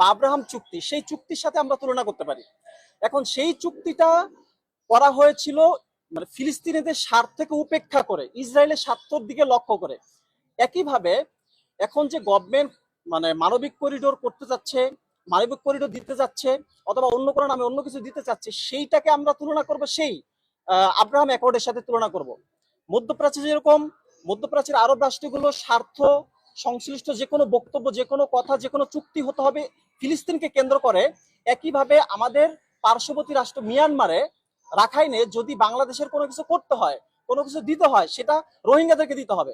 Abraham চুক্তি, সেই চুক্তির সাথে আমরা তুলনা করতে পারি। এখন সেই চুক্তিটা করা হয়েছিল মানে ফিলিস্তিনিদের স্বার্থকে উপেক্ষা করে, ইসরায়েলের স্বার্থর দিকে লক্ষ্য করে। একইভাবে এখন যে গভর্নমেন্ট মানে মানবিক করিডোর করতে যাচ্ছে, মানবিক করিডোর দিতে যাচ্ছে, অথবা অন্য কোনো নামে অন্য কিছু দিতে চাচ্ছে, সেইটাকে আমরা তুলনা করব সেই আব্রাহাম অ্যাকর্ডের সাথে তুলনা করব। মধ্যপ্রাচ্যে যেরকম, মধ্যপ্রাচ্যের আরব রাষ্ট্রগুলো স্বার্থ সংশ্লিষ্ট যে কোনো বক্তব্য যে কোনো কথা যে কোনো চুক্তি হতে হবে, ফিলিস্তিনকে কেন্দ্র করে একইভাবে আমাদের পার্শ্ববর্তী রাষ্ট্র মিয়ানমারে রাখাইনে যদি বাংলাদেশের কোনো কিছু করতে হয়, কোনো কিছু দিতে হয়, সেটা রোহিঙ্গাদেরকে দিতে হবে।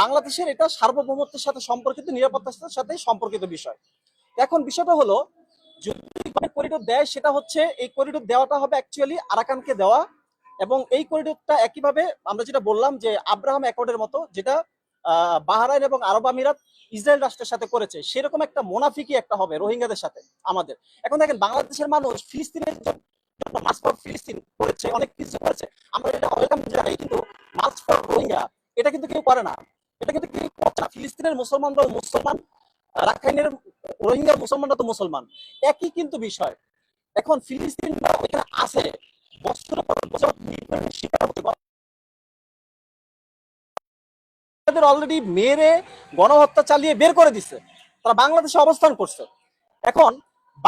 বাংলাদেশের এটা সার্বভৌমত্বের সাথে সম্পর্কিত, নিরাপত্তার সাথে সম্পর্কিত বিষয়। এখন বিষয়টা হলো, যদি করিডোর দেয়, সেটা হচ্ছে এই করিডোর দেওয়াটা হবে অ্যাকচুয়ালি আরাকানকে দেওয়া এবং এই করিডোরটা একইভাবে আমরা যেটা বললাম যে আব্রাহাম অ্যাকর্ডের মতো, যেটা বাহরাইন এবং আরব আমিরাত ইসরায়েল রাষ্ট্রের সাথে করেছে। সেরকম একটা মোনাফিকি একটা হবে রোহিঙ্গাদের সাথে, আমাদের। এখন দেখেন, বাংলাদেশের মানুষ ফিলিস্তিনের জন্য ফিলিস্তিন করেছে, অনেক কিছু করেছে। আমরা এটা ওয়েলকাম জানাই, কিন্তু মাস ফর রোহিঙ্গা, এটা কিন্তু কেউ করে না। এটা কিন্তু কেউ করছে না। ফিলিস্তিনের মুসলমানরাও মুসলমান, রাখাইনের রোহিঙ্গার মুসলমানরা তো মুসলমান। একই কিন্তু বিষয়। এখন ফিলিস্তিনরা ওইখানে আছে শিকার তাদের অলরেডি মেরে গণহত্যা চালিয়ে বের করে দিছে। তারা বাংলাদেশে অবস্থান করছে। এখন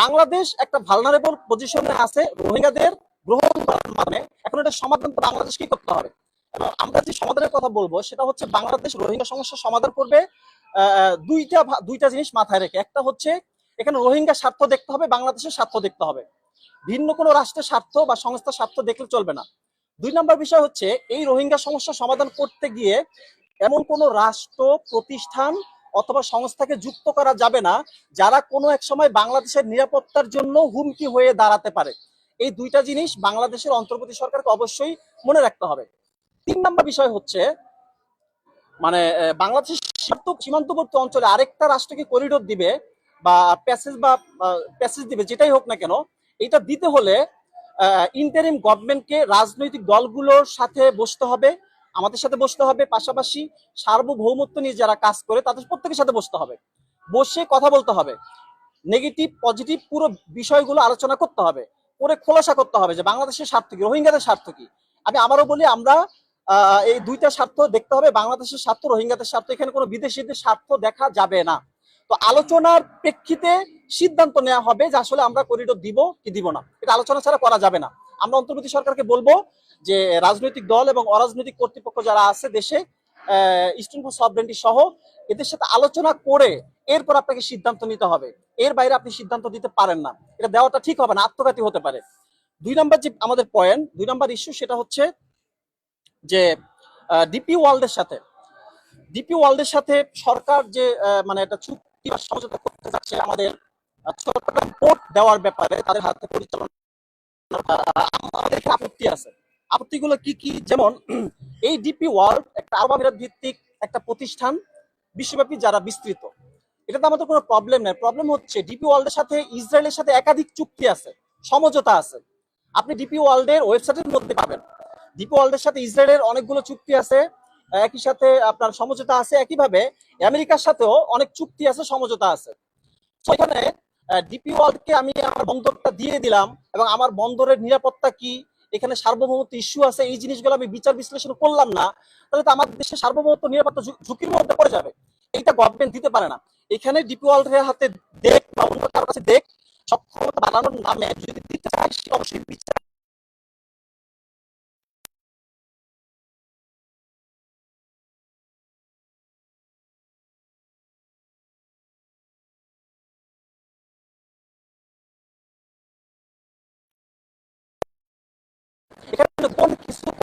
বাংলাদেশ একটা ভালনারেবল পজিশনে আছে, রোহিঙ্গাদের গ্রহণ করার মানে এখন এটা সমাধান বাংলাদেশ কি করতে হবে। আমরা যে সমাধানের কথা বলব, সেটা হচ্ছে বাংলাদেশ রোহিঙ্গা সমস্যার সমাধান করবে দুইটা দুইটা জিনিস মাথায় রেখে। একটা হচ্ছে, এখানে রোহিঙ্গা স্বার্থ দেখতে হবে, বাংলাদেশের স্বার্থ দেখতে হবে। ভিন্ন কোনো রাষ্ট্রের স্বার্থ বা সংস্থার স্বার্থ দেখলে চলবে না। দুই নম্বর বিষয় হচ্ছে, এই রোহিঙ্গা সমস্যা সমাধান করতে গিয়ে এমন কোনো রাষ্ট্র, প্রতিষ্ঠান অথবা সংস্থাকে যুক্ত করা যাবে না, যারা কোনো এক সময় বাংলাদেশের নিরাপত্তার জন্য হুমকি হয়ে দাঁড়াতে পারে। এই দুইটা জিনিস বাংলাদেশের অন্তর্বর্তী সরকারকে অবশ্যই মনে রাখতে হবে। তিন নম্বর বিষয় হচ্ছে মানে বাংলাদেশের সীমান্ত- সীমান্তবর্তী অঞ্চলে আরেকটা রাষ্ট্রকে করিডোর দিবে বা প্যাসেজ বা প্যাসেজ দিবে, যেটাই হোক না কেন, এটা দিতে হলে ইন্টারিম গভর্নমেন্টকে রাজনৈতিক দলগুলোর সাথে বসতে হবে আমাদের সাথে বসতে হবে, পাশাপাশি সার্বভৌমত্ব নিয়ে যারা কাজ করে, তাদের প্রত্যেকের সাথে বসতে হবে। বসে কথা বলতে হবে। নেগেটিভ পজিটিভ পুরো বিষয়গুলো আলোচনা করতে হবে। করে খোলাসা করতে হবে যে বাংলাদেশের স্বার্থ কি, রোহিঙ্গাদের স্বার্থ কি? আমি আবারও বলি, আমরা এই দুইটা স্বার্থ দেখতে হবে। বাংলাদেশের স্বার্থ, রোহিঙ্গাদের স্বার্থ, এখানে কোনো বিদেশিদের স্বার্থ দেখা যাবে না। তো আলোচনার প্রেক্ষিতে সিদ্ধান্ত নেওয়া হবে যে আসলে আমরা করিডোর দিব কি দিব না। এটা আলোচনা ছাড়া করা যাবে না। আমরা অন্তর্বর্তী সরকারকে বলব যে রাজনৈতিক দল এবং অরাজনৈতিক কর্তৃপক্ষ যারা আছে দেশে সহ এদের সাথে আলোচনা করে এরপর আপনাকে সিদ্ধান্ত নিতে হবে। এর বাইরে আপনি সিদ্ধান্ত দিতে পারেন না। এটা দেওয়াটা ঠিক হবে না, আত্মঘাতী হতে পারে। দুই নম্বর যে আমাদের পয়েন্ট দুই নম্বর ইস্যু সেটা হচ্ছে যে ডিপি ওয়ার্ল্ডের সাথে। ডিপি ওয়ার্ল্ডের সাথে সরকার যে মানে একটা চুক্তি বা সমঝোতা করতে যাচ্ছে আমাদের চট্টগ্রাম দেওয়ার ব্যাপারে তাদের হাতে পরিচালনা আমাদের আপত্তি আছে। আপত্তিগুলো কি কি? যেমন, এই ডিপি ওয়ার্ল্ড একটা আরব ভিত্তিক একটা প্রতিষ্ঠান, বিশ্বব্যাপী যারা বিস্তৃত। এটাতে আমাদের কোনো প্রবলেম নেই। প্রবলেম হচ্ছে ডিপি ওয়ার্ল্ডের সাথে, ইসরায়েলের সাথে একাধিক চুক্তি আছে, সমঝোতা আছে। আপনি ডিপি ওয়ার্ল্ডের ওয়েবসাইটের মধ্যে পাবেন। ডিপি ওয়ার্ল্ডের সাথে ইসরায়েলের অনেকগুলো চুক্তি আছে, একই সাথে আপনার সমঝোতা আছে। একইভাবে আমেরিকার সাথেও অনেক চুক্তি আছে, সমঝোতা আছে। তো এখানে ডিপি ওয়ার্ল্ডকে আমি আমার বন্দরটা দিয়ে দিলাম এবং আমার বন্দরের নিরাপত্তা কি? এখানে সার্বভৌমত্ব ইস্যু আছে, এই জিনিসগুলো আমি বিচার বিশ্লেষণ করলাম না। তাহলে তো আমার দেশের সার্বভৌমত্ব নিরাপত্তা ঝুঁকির মধ্যে পড়ে যাবে। এইটা গভর্নমেন্ট দিতে পারে না। এখানে ডিপি ওয়ার্ল্ডের হাতে দেখ বা অন্য কারোর কাছে দেখ, সক্ষমতা বাড়ানোর নামে যদি দিতে চাই সে অবশ্যই বিচার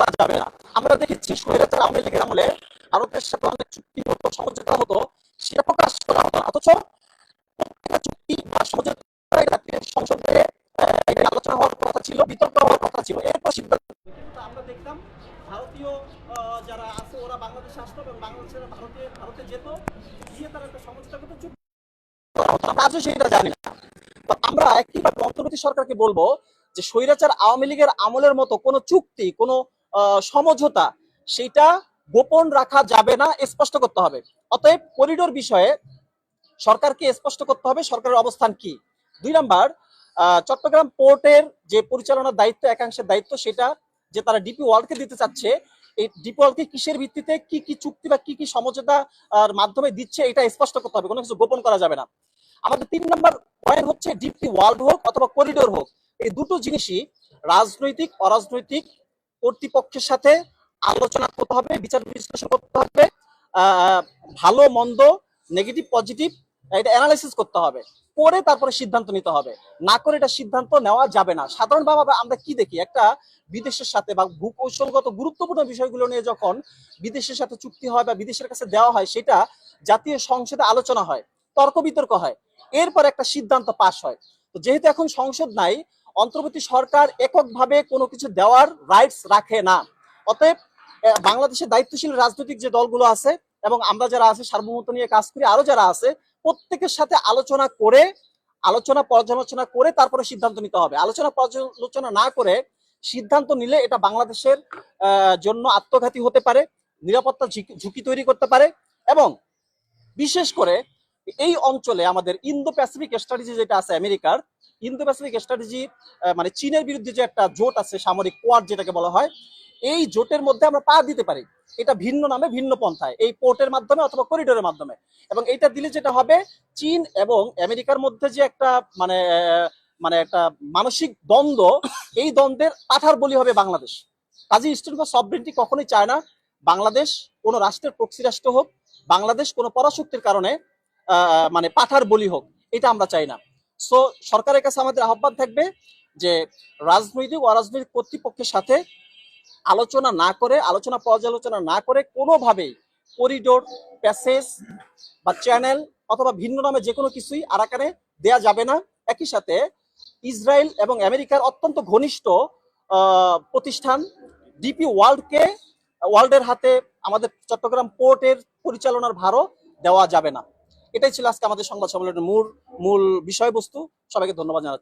করা যাবে না। আমরা দেখেছি স্বৈরাচার আওয়ামী লীগের আমলে ভারতের সাথে অনেক চুক্তি হতো সমঝোতা হতো সেটা প্রকাশ করা হতো। অথচ প্রত্যেকটা চুক্তি বা সমঝোতা সংসদে আলোচনা হওয়ার কথা ছিল বিতর্ক হওয়ার কথা ছিল। এরপর সিদ্ধান্ত আমরা দেখতাম ভারতীয় যারা আছে ওরা বাংলাদেশে আসতো এবং বাংলাদেশের ভারতে ভারতে যেত গিয়ে তারা একটা সমঝোতা করতো চুক্তি আজও সেটা জানি না। আমরা একইভাবে অন্তর্বর্তী সরকারকে বলব যে স্বৈরাচার আওয়ামী লীগের আমলের মতো কোনো চুক্তি কোনো সমঝোতা সেটা গোপন রাখা যাবে না স্পষ্ট করতে হবে। অতএব করিডোর বিষয়ে সরকারকে স্পষ্ট করতে হবে সরকারের অবস্থান কি? দুই নাম্বার চট্টগ্রাম পোর্টের যে পরিচালনার দায়িত্ব একাংশের দায়িত্ব সেটা যে তারা ডিপি ওয়ার্ল্ডকে দিতে চাচ্ছে এই ডিপি ওয়ার্ল্ডকে কিসের ভিত্তিতে কি কি চুক্তি বা কি কি সমঝোতা আহ, মাধ্যমে দিচ্ছে এটা স্পষ্ট করতে হবে কোনো কিছু গোপন করা যাবে না। আমাদের তিন নাম্বার পয়েন্ট হচ্ছে ডিপি ওয়ার্ল্ড হোক অথবা করিডোর হোক এই দুটো জিনিসই রাজনৈতিক অরাজনৈতিক কর্তৃপক্ষের সাথে আলোচনা করতে হবে, বিচার বিশ্লেষণ করতে হবে ভালো, মন্দ নেগেটিভ পজিটিভ এটা অ্যানালাইসিস করতে হবে। করে তারপরে সিদ্ধান্ত নিতে হবে। না করে এটা সিদ্ধান্ত নেওয়া যাবে না। সাধারণভাবে আমরা কি দেখি? একটা বিদেশের সাথে বা ভূকৌশলগত গুরুত্বপূর্ণ বিষয়গুলো নিয়ে যখন বিদেশের সাথে চুক্তি হয় বা বিদেশের কাছে দেওয়া হয়, সেটা জাতীয় সংসদে আলোচনা হয়, তর্ক বিতর্ক হয়। এরপর একটা সিদ্ধান্ত পাশ হয়। তো যেহেতু এখন সংসদ নাই অন্তর্বর্তী সরকার এককভাবে কোনো কিছু দেওয়ার রাইটস রাখে না। অতএব বাংলাদেশের দায়িত্বশীল রাজনৈতিক যে দলগুলো আছে এবং আমরা যারা আছে, সার্বভৌমত্ব নিয়ে কাজ করি আরও যারা আছে, প্রত্যেকের সাথে আলোচনা করে, আলোচনা পর্যালোচনা করে তারপরে সিদ্ধান্ত নিতে হবে। আলোচনা পর্যালোচনা না করে সিদ্ধান্ত নিলে এটা বাংলাদেশের জন্য আত্মঘাতী হতে পারে, নিরাপত্তা ঝুঁকি তৈরি করতে পারে এবং বিশেষ করে এই অঞ্চলে আমাদের ইন্দো প্যাসিফিক স্ট্র্যাটেজি যেটা আছে আমেরিকার ইন্দো প্যাসিফিক স্ট্র্যাটেজি মানে চীনের বিরুদ্ধে যে একটা জোট আছে, সামরিক কোয়াড যেটাকে বলা হয়, এই জোটের মধ্যে আমরা পা দিতে পারি। এটা ভিন্ন নামে, ভিন্ন পন্থায়। এই পোর্টের মাধ্যমে অথবা করিডোরের মাধ্যমে। এবং এটা দিলে যেটা হবে, চীন এবং আমেরিকার মধ্যে যে একটা মানে মানে একটা মানসিক দ্বন্দ্ব, এই দ্বন্দ্বের পাঠার বলি হবে বাংলাদেশ। কাজী ইস্টার্ন বা সবরিনটি কখনোই চায় না। বাংলাদেশ কোনো রাষ্ট্রের প্রক্সি রাষ্ট্র হোক, বাংলাদেশ কোনো পরাশক্তির কারণে মানে পাঠার বলি হোক, এটা আমরা চাই না। সো সরকারের কাছে আমাদের আহ্বান থাকবে যে রাজনৈতিক অরাজনৈতিক কর্তৃপক্ষের সাথে আলোচনা না করে, আলোচনা পর্যালোচনা না করে কোনোভাবেই করিডোর প্যাসেজ বা চ্যানেল অথবা ভিন্ন নামে যে কোনো কিছুই আরাকানে দেয়া যাবে না। একই সাথে ইসরায়েল এবং আমেরিকার অত্যন্ত ঘনিষ্ঠ প্রতিষ্ঠান ডিপি ওয়ার্ল্ডকে, ওয়ার্ল্ডের হাতে আমাদের চট্টগ্রাম পোর্টের পরিচালনার ভারও দেওয়া যাবে না। এটাই ছিল আজকে আমাদের সংবাদ সম্মেলনের মূল মূল বিষয়বস্তু। সবাইকে ধন্যবাদ জানাচ্ছি।